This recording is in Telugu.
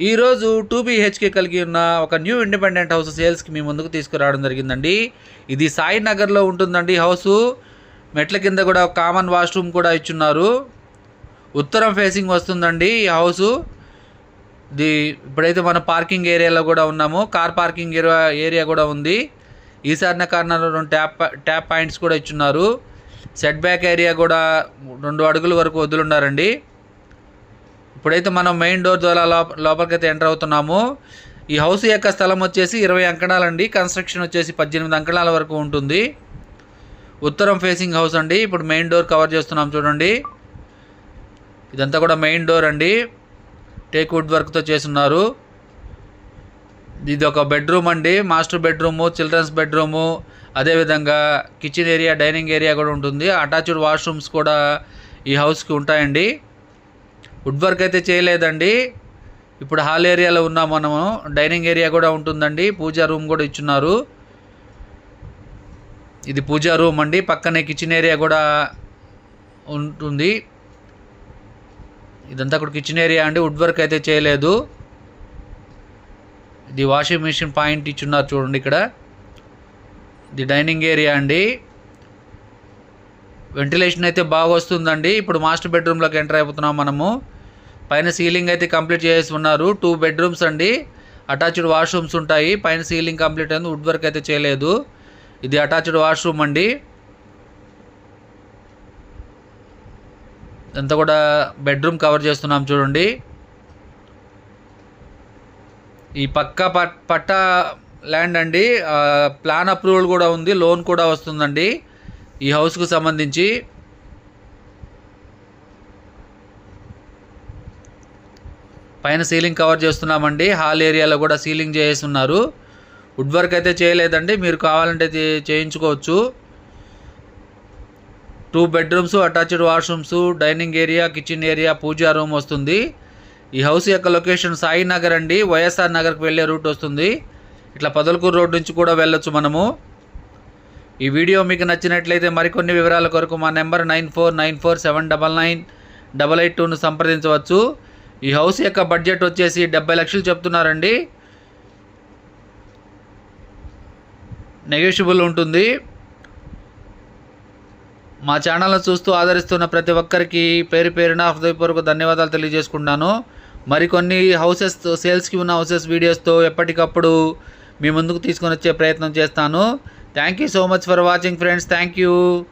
ఈరోజు టూ బీహెచ్కే కలిగి ఉన్న ఒక న్యూ ఇండిపెండెంట్ హౌస్ సేల్స్కి మీ ముందుకు తీసుకురావడం జరిగిందండి. ఇది సాయినగర్లో ఉంటుందండి హౌసు. మెట్ల కింద కూడా కామన్ వాష్రూమ్ కూడా ఇచ్చున్నారు. ఉత్తరం ఫేసింగ్ వస్తుందండి ఈ హౌసు. ఇది ఇప్పుడైతే మన పార్కింగ్ ఏరియాలో కూడా ఉన్నాము. కార్ పార్కింగ్ ఏరియా ఏరియా కూడా ఉంది. ఈశాన్య కార్నర్లో రెండు ట్యాప్ ట్యాప్ పాయింట్స్ కూడా ఇచ్చున్నారు. సెట్ బ్యాక్ ఏరియా కూడా రెండు అడుగుల వరకు వదులున్నారండి. ఇప్పుడైతే మనం మెయిన్ డోర్ ద్వారా లోప లోపలికైతే ఎంటర్ అవుతున్నాము. ఈ హౌస్ యొక్క స్థలం వచ్చేసి ఇరవై అంకణాలండి. కన్స్ట్రక్షన్ వచ్చేసి పద్దెనిమిది అంకణాల వరకు ఉంటుంది. ఉత్తరం ఫేసింగ్ హౌస్ అండి. ఇప్పుడు మెయిన్ డోర్ కవర్ చేస్తున్నాం చూడండి. ఇదంతా కూడా మెయిన్ డోర్ అండి. టేక్ వుడ్ వర్క్తో చేస్తున్నారు. ఇది ఒక బెడ్రూమ్ అండి. మాస్టర్ బెడ్రూము చిల్డ్రన్స్ బెడ్రూము అదేవిధంగా కిచెన్ ఏరియా డైనింగ్ ఏరియా కూడా ఉంటుంది. అటాచ్డ్ వాష్రూమ్స్ కూడా ఈ హౌస్కి ఉంటాయండి. వుడ్ వర్క్ అయితే చేయలేదండి. ఇప్పుడు హాల్ ఏరియాలో ఉన్నాం మనము. డైనింగ్ ఏరియా కూడా ఉంటుందండి. పూజా రూమ్ కూడా ఇచ్చున్నారు. ఇది పూజా రూమ్ అండి. పక్కనే కిచెన్ ఏరియా కూడా ఉంటుంది. ఇదంతా కూడా కిచెన్ ఏరియా అండి. వుడ్ వర్క్ అయితే చేయలేదు. ఇది వాషింగ్ మిషన్ పాయింట్ ఇచ్చున్నారు చూడండి ఇక్కడ. ఇది డైనింగ్ ఏరియా అండి. వెంటిలేషన్ అయితే బాగా వస్తుందండి ఇప్పుడు మాస్టర్ బెడ్రూమ్లోకి ఎంటర్ అయిపోతున్నాం మనము. పైన సీలింగ్ అయితే కంప్లీట్ చేసి ఉన్నారు టూ బెడ్రూమ్స్ అండి. అటాచ్డ్ వాష్రూమ్స్ ఉంటాయి. పైన సీలింగ్ కంప్లీట్ అయింది. వుడ్ వర్క్ అయితే చేయలేదు. ఇది అటాచ్డ్ వాష్రూమ్ అండి. ఇదంతా కూడా బెడ్రూమ్ కవర్ చేస్తున్నాం చూడండి. ఈ పక్క పట్ పట్టా ల్యాండ్ అండి. ప్లాన్ అప్రూవల్ కూడా ఉంది. లోన్ కూడా వస్తుందండి. ఈ హౌస్కు సంబంధించి పైన సీలింగ్ కవర్ చేస్తున్నామండి. హాల్ ఏరియాలో కూడా సీలింగ్ చేస్తున్నారు. వుడ్ వర్క్ అయితే చేయలేదండి. మీరు కావాలంటే చేయించుకోవచ్చు. Two bedrooms attached washrooms dining area kitchen area puja room వస్తుంది. ఈ హౌస్ యొక్క లొకేషన్ సాయి నగర్ అండి. వైఎస్ఆర్ నగర్కి వెళ్ళే రూట్ వస్తుంది. ఇట్లా పదలకూరు రోడ్ నుంచి కూడా వెళ్ళొచ్చు మనము. ఈ వీడియో మీకు నచ్చినట్లయితే మరికొన్ని వివరాల కొరకు మా number nine four nine four seven double nine double eight టూను సంప్రదించవచ్చు. ఈ హౌస్ యొక్క బడ్జెట్ వచ్చేసి డెబ్బై లక్షలు చెప్తున్నారండి. నెగోషియబుల్ ఉంటుంది. మా ఛానల్ను చూస్తూ ఆదరిస్తున్న ప్రతి ఒక్కరికి పేరు పేరున హృదయపూర్వక ధన్యవాదాలు తెలియజేసుకుంటున్నాను. మరికొన్ని హౌసెస్ సేల్స్కి ఉన్న హౌసెస్ వీడియోస్తో ఎప్పటికప్పుడు మీ ముందుకు తీసుకొని వచ్చే ప్రయత్నం చేస్తాను. Thank you so much for watching friends. Thank you.